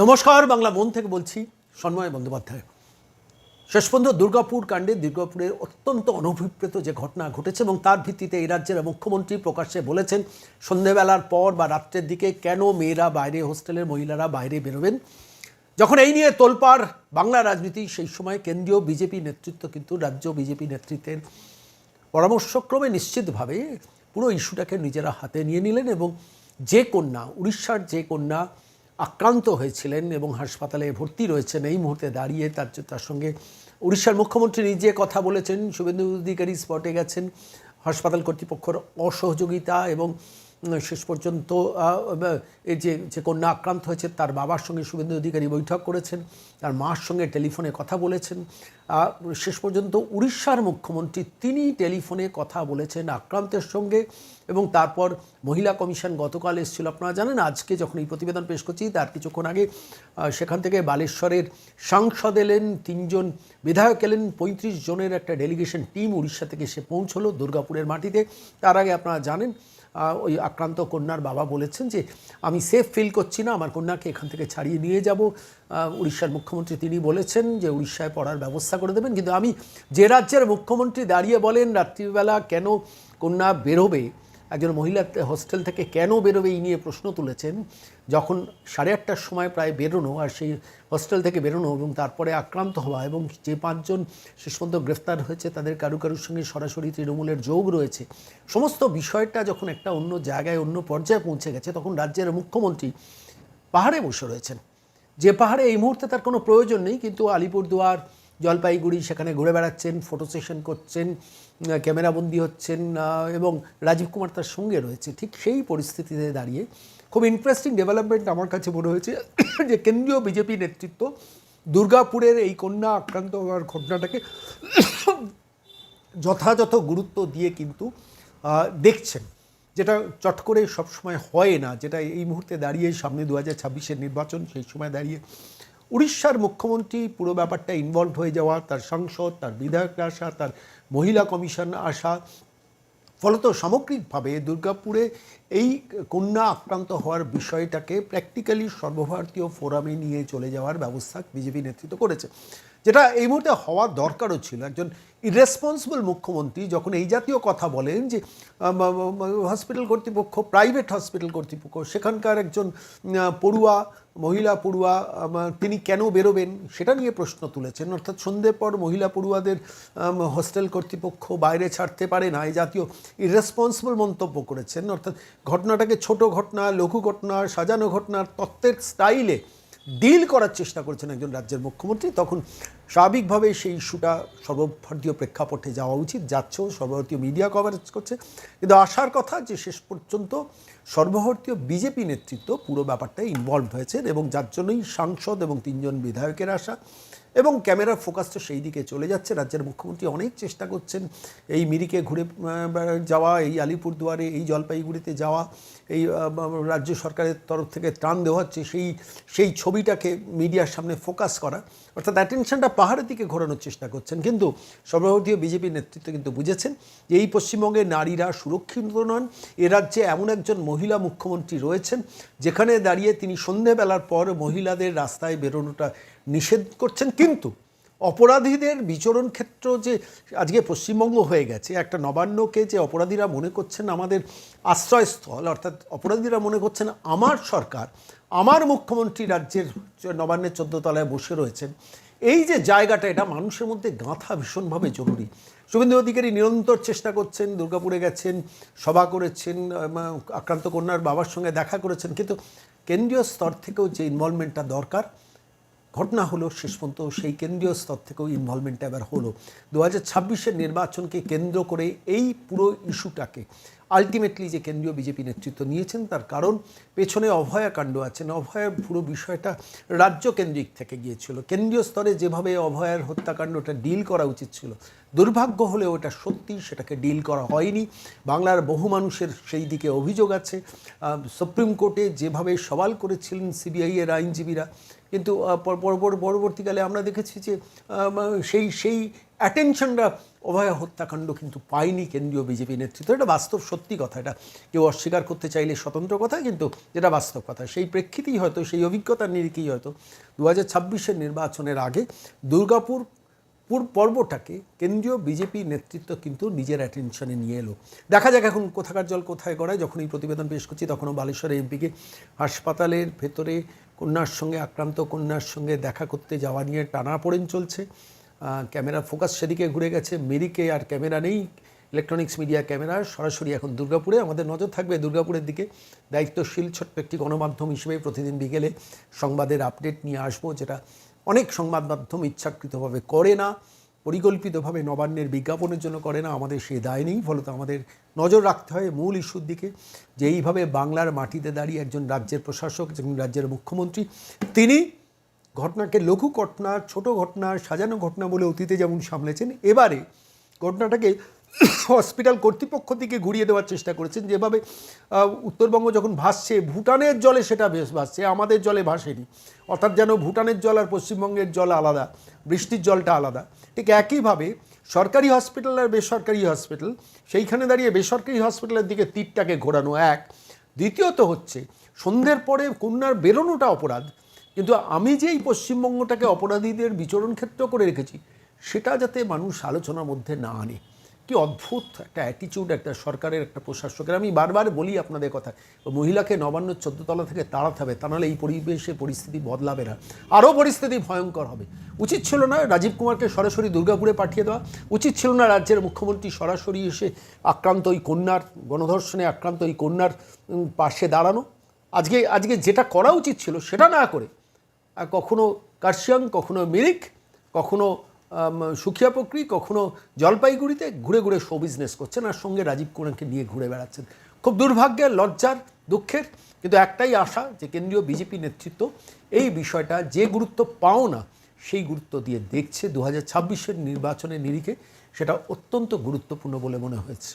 নমস্কার, বাংলা মন থেকে বলছি সন্ময় বন্দ্যোপাধ্যায়। শেষ পর্যন্ত দুর্গাপুর কাণ্ডে দুর্গাপুরের অত্যন্ত অনভিপ্রেত যে ঘটনা ঘটেছে এবং তার ভিত্তিতে এই রাজ্যের মুখ্যমন্ত্রী প্রকাশ্যে বলেছেন, সন্ধেবেলার পর বা রাত্রের দিকে কেন মেয়েরা বাইরে, হোস্টেলের মহিলারা বাইরে বেরোবেন? যখন এই নিয়ে তোলপাড় বাংলা রাজনীতি, সেই সময় কেন্দ্রীয় বিজেপি নেতৃত্ব কিন্তু রাজ্য বিজেপি নেতৃত্বের পরামর্শক্রমে নিশ্চিতভাবে পুরো ইস্যুটাকে নিজেরা হাতে নিয়ে নিলেন এবং যে কন্যা, উড়িষ্যার যে কন্যা আক্রান্ত হয়েছিলেন এবং হাসপাতালে ভর্তি রয়েছেন। এই মুহূর্তে দাঁড়িয়ে তার তার সঙ্গে উড়িষ্যার মুখ্যমন্ত্রী নিজে কথা বলেছেন। শুভেন্দু অধিকারী স্পটে গেছেন। হাসপাতাল কর্তৃপক্ষের অসহযোগিতা এবং শেষ পর্যন্ত এই যে যে কন্যা আক্রান্ত হয়েছে, তার বাবার সঙ্গে শুভেন্দু অধিকারী বৈঠক করেছেন। তার মার সঙ্গে টেলিফোনে কথা বলেছেন। শেষ পর্যন্ত উড়িষ্যার মুখ্যমন্ত্রী তিনি টেলিফোনে কথা বলেছেন আক্রান্তের সঙ্গে এবং তারপর মহিলা কমিশন গতকাল এসেছিল। আপনারা জানেন, আজকে যখন এই প্রতিবেদন পেশ করছি, তার কিছুক্ষণ আগে সেখান থেকে বালেশ্বরের সাংসদ এলেন, তিনজন বিধায়ক এলেন, পঁয়ত্রিশ জনের একটা ডেলিগেশন টিম উড়িষ্যা থেকে সে পৌঁছলো দুর্গাপুরের মাটিতে। তার আগে আপনারা জানেন ওই আক্রান্ত কন্যার বাবা বলেছেন যে, আমি সেফ ফিল করছি না, আমার কন্যাকে এখান থেকে ছাড়িয়ে নিয়ে যাব। উড়িষ্যার মুখ্যমন্ত্রী তিনি বলেছেন যে, উড়িষ্যায় পড়ার ব্যবস্থা করে দেবেন। কিন্তু আমি যে রাজ্যের মুখ্যমন্ত্রী দাঁড়িয়ে বলেন, রাত্রিবেলা কেন কন্যা বেরোবে, একজন মহিলা হোস্টেল থেকে কেন বেরোবে এই নিয়ে প্রশ্ন তুলেছেন। যখন সাড়ে আটটার সময় প্রায় বেরোনো আর সেই হোস্টেল থেকে বেরোনো এবং তারপরে আক্রান্ত হওয়া এবং যে পাঁচজন শেষ পর্যন্ত গ্রেফতার হয়েছে, তাদের কারু কারুর সঙ্গে সরাসরি তৃণমূলের যোগ রয়েছে। সমস্ত বিষয়টা যখন একটা অন্য জায়গায়, অন্য পর্যায়ে পৌঁছে গেছে, তখন রাজ্যের মুখ্যমন্ত্রী পাহাড়ে বসে রয়েছেন। যে পাহাড়ে এই মুহূর্তে তার কোনো প্রয়োজন নেই, কিন্তু আলিপুরদুয়ার জলপাইগুড়ি, সেখানে ঘুরে বেড়াচ্ছেন ফটো সেশন করছেন ক্যামেরাবন্দি হচ্ছেন এবং রাজীব কুমার তার সঙ্গে রয়েছে। ঠিক সেই পরিস্থিতিতে দাঁড়িয়ে খুব ইন্টারেস্টিং ডেভেলপমেন্ট আমার কাছে মনে হয়েছে যে কেন্দ্রীয় বিজেপি নেতৃত্ব দুর্গাপুরের এই কন্যা আক্রান্ত হওয়ার ঘটনাটাকে যথাযথ গুরুত্ব দিয়ে কিন্তু দেখছেন। যেটা চট করে সবসময় হয় না, যেটা এই মুহূর্তে দাঁড়িয়ে সামনে দু হাজার ছাব্বিশের নির্বাচন, সেই সময় দাঁড়িয়ে উড়িষ্যার মুখ্যমন্ত্রী পুরো ব্যাপারটা ইনভলভ হয়ে যাওয়া, তার সাংসদ, তার বিধায়করা আসা, তার মহিলা কমিশন আসা। ফলত সামগ্রিকভাবে দুর্গাপুরে এই কন্যা আক্রান্ত হওয়ার বিষয়টাকে প্র্যাকটিক্যালি সর্বভারতীয় ফোরামে নিয়ে চলে যাওয়ার ব্যবস্থা বিজেপি নেতৃত্ব করেছে। যেটা এই মুহূর্তে হওয়া দরকারও ছিল। একজন ইরেসপন্সিবল মুখ্যমন্ত্রী যখন এই জাতীয় কথা বলেন যে হসপিটাল কর্তৃপক্ষ প্রাইভেট হসপিটাল কর্তৃপক্ষ, সেখানকার একজন পড়ুয়া, মহিলা পড়ুয়া তিনি কেন বেরোবেন সেটা নিয়ে প্রশ্ন তুলেছেন। অর্থাৎ সন্ধ্যের পর মহিলা পড়ুয়াদের হোস্টেল কর্তৃপক্ষ বাইরে ছাড়তে পারে না, এই জাতীয় ইরেসপন্সিবল মন্তব্য করেছেন। অর্থাৎ ঘটনাটাকে ছোট ঘটনা, লঘু ঘটনা, সাজানো ঘটনার তত্ত্বের স্টাইলে ডিল করার চেষ্টা করেছেন একজন রাজ্যের মুখ্যমন্ত্রী, তখন স্বাভাবিকভাবে সেই ইস্যুটা সর্বভারতীয় প্রেক্ষাপটে যাওয়া উচিত, যাচ্ছেও, সর্বভারতীয় মিডিয়া কভারেজ করছে। কিন্তু আশার কথা যে শেষ পর্যন্ত সর্বভারতীয় বিজেপি নেতৃত্ব পুরো ব্যাপারটা ইনভলভ হয়েছে এবং যার জন্যই সাংসদ এবং তিনজন বিধায়কের আসা এবং ক্যামেরার ফোকাসটা সেই দিকে চলে যাচ্ছে। রাজ্যের মুখ্যমন্ত্রী অনেক চেষ্টা করছেন এই মিরিকে ঘুরে যাওয়া, এই আলিপুরদুয়ারে, এই জলপাইগুড়িতে যাওয়া, এই রাজ্য সরকারের তরফ থেকে ত্রাণ দেওয়া হচ্ছে, সেই সেই ছবিটাকে মিডিয়ার সামনে ফোকাস করা। অর্থাৎ অ্যাটেনশনটা পাহাড়ের দিকে ঘোরানোর চেষ্টা করছেন। কিন্তু সর্বভারতীয় বিজেপি নেতৃত্ব কিন্তু বুঝেছেন এই পশ্চিমবঙ্গে নারীরা সুরক্ষিত নন। এ রাজ্যে এমন একজন মহিলা মুখ্যমন্ত্রী রয়েছেন, যেখানে দাঁড়িয়ে তিনি সন্ধেবেলার পর মহিলাদের রাস্তায় বেরোনোটা নিষেধ করছেন, কিন্তু অপরাধীদের বিচরণ ক্ষেত্র যে আজকে পশ্চিমবঙ্গ হয়ে গেছে, একটা নবান্নকে যে অপরাধীরা মনে করছেন আমাদের আশ্রয়স্থল, অর্থাৎ অপরাধীরা মনে করছেন আমার সরকার, আমার মুখ্যমন্ত্রী রাজ্যের নবান্নের চোদ্দ তলায় বসে রয়েছেন, এই যে জায়গাটা, এটা মানুষের মধ্যে গাঁথা ভীষণভাবে জরুরি। শুভেন্দু অধিকারী নিরন্তর চেষ্টা করছেন, দুর্গাপুরে গেছেন, সভা করেছেন আক্রান্ত কন্যার বাবার সঙ্গে দেখা করেছেন, কিন্তু কেন্দ্রীয় স্তর থেকেও যে ইনভলভমেন্টটা দরকার ঘটনা হলো শেষ পর্যন্ত সেই কেন্দ্রীয় স্তর থেকেও ইনভলভমেন্টটা এবার হলো। দু হাজার ছাব্বিশের নির্বাচনকে কেন্দ্র করে এই পুরো ইস্যুটাকে আলটিমেটলি যে কেন্দ্রীয় বিজেপি নেতৃত্ব নিয়েছেন তার কারণ পেছনে অভয়া কাণ্ড আছেন। অভয়ার পুরো বিষয়টা রাজ্য কেন্দ্রিক থেকে গিয়েছিল। কেন্দ্রীয় স্তরে যেভাবে অভয়ার হত্যাকাণ্ডটা ডিল করা উচিত ছিল, দুর্ভাগ্য হলে ওটা সত্যি সেটাকে ডিল করা হয়নি। বাংলার বহু মানুষের সেই দিকে অভিযোগ আছে। সুপ্রিম কোর্টে যেভাবে সওয়াল করেছিলেন সিবিআই এর আইনজীবীরা কিন্তু পর- পর- পর- পরবর্তীকালে আমরা দেখেছি যে সেই সেই অ্যাটেনশনটা অভয় হত্যাকাণ্ড কিন্তু পায়নি কেন্দ্রীয় বিজেপি নেতৃত্ব। এটা বাস্তব সত্যি কথা। এটা কেউ অস্বীকার করতে চাইলে স্বতন্ত্র কথা, কিন্তু যেটা বাস্তব কথা। সেই প্রেক্ষিতেই হয়তো, সেই অভিজ্ঞতার নিরিখেই হয়তো দু হাজার নির্বাচনের আগে দুর্গাপুর পুর পর্বটাকে কেন্দ্রীয় বিজেপি নেতৃত্ব কিন্তু নিজের অ্যাটেনশনে নিয়ে এলো। দেখা যাক এখন কোথাকার জল কোথায় গড়ায়। যখন এই প্রতিবেদন পেশ করছি, তখনও বালেশ্বর এমপিকে হাসপাতালের ভেতরে কন্যার সঙ্গে আক্রান্ত, কন্যার সঙ্গে দেখা করতে যাওয়া নিয়ে টানাপোড়েন চলছে। ক্যামেরা ফোকাস সেদিকে ঘুরে গেছে। মেরিকে আর ক্যামেরা নেই। ইলেকট্রনিক্স মিডিয়া ক্যামেরা সরাসরি এখন দুর্গাপুরে। আমাদের নজর থাকবে দুর্গাপুরের দিকে। দায়িত্বশীল ছোট্ট একটি গণমাধ্যম হিসেবে প্রতিদিন বিকেলে সংবাদের আপডেট নিয়ে আসব, যেটা অনেক সংবাদ মাধ্যম ইচ্ছাকৃতভাবে করে না, পরিকল্পিতভাবে নবান্নের বিজ্ঞাপনের জন্য করে না, আমাদের সে দায় নেই, ফলত আমাদের নজর রাখতে হয় মূল ইস্যুর দিকে। যে এইভাবে বাংলার মাটিতে দাঁড়িয়ে একজন রাজ্যের প্রশাসক, একজন রাজ্যের মুখ্যমন্ত্রী, তিনি ঘটনাকে লঘু ঘটনা, ছোট ঘটনা, সাজানো ঘটনা বলে অতীতে যেমন সামলেছেন, এবারে ঘটনাটাকে হসপিটাল কর্তৃপক্ষ থেকে ঘুরিয়ে দেওয়ার চেষ্টা করেছেন। যেভাবে উত্তরবঙ্গ যখন ভাসছে, ভুটানের জলে সেটা বেশ ভাসছে, আমাদের জলে ভাসেনি। অর্থাৎ যেন ভুটানের জল আর পশ্চিমবঙ্গের জল আলাদা, বৃষ্টির জলটা আলাদা। ঠিক একইভাবে সরকারি হসপিটাল আর বেসরকারি হসপিটাল, সেইখানে দাঁড়িয়ে বেসরকারি হসপিটালের দিকে তীরটাকে ঘোরানো এক। দ্বিতীয়ত হচ্ছে, সন্ধ্যের পরে কন্যার বেরোনোটা অপরাধ। কিন্তু আমি যে এই পশ্চিমবঙ্গটাকে অপরাধীদের বিচরণ ক্ষেত্র করে রেখেছি, সেটা যাতে মানুষ আলোচনার মধ্যে না আনে। কি অদ্ভুত একটা অ্যাটিচিউড একটা সরকারের একটা প্রশাসকের। আমি বারবার বলি আপনাদের কথা, মহিলাকে নবান্ন চোদ্দতলা থেকে তাড়াতে হবে, তা নাহলে এই পরিবেশে পরিস্থিতি বদলাবে না। আরও পরিস্থিতি ভয়ঙ্কর হবে। উচিত ছিল না রাজীব কুমারকে সরাসরি দুর্গাপুরে পাঠিয়ে দেওয়া, উচিত ছিল না রাজ্যের মুখ্যমন্ত্রী সরাসরি এসে আক্রান্ত ওই কন্যার, গণধর্ষণে আক্রান্ত ওই কন্যার পাশে দাঁড়ানো। আজকে আজকে যেটা করা উচিত ছিল সেটা না করে কখনো কার্শিয়াং, কখনো মিরিক, কখনো সুখিয়া কখনো জলপাইগুড়িতে ঘুরে ঘুরে শো বিজনেস করছেন, আর সঙ্গে রাজীব কুমারকে নিয়ে ঘুরে বেড়াচ্ছেন। খুব দুর্ভাগ্যের লজ্জার, দুঃখের, কিন্তু একটাই আশা যে কেন্দ্রীয় বিজেপি নেতৃত্ব এই বিষয়টা যে গুরুত্ব পাও না, সেই গুরুত্ব দিয়ে দেখছে। দু হাজার নির্বাচনের নিরিখে সেটা অত্যন্ত গুরুত্বপূর্ণ বলে মনে হয়েছে।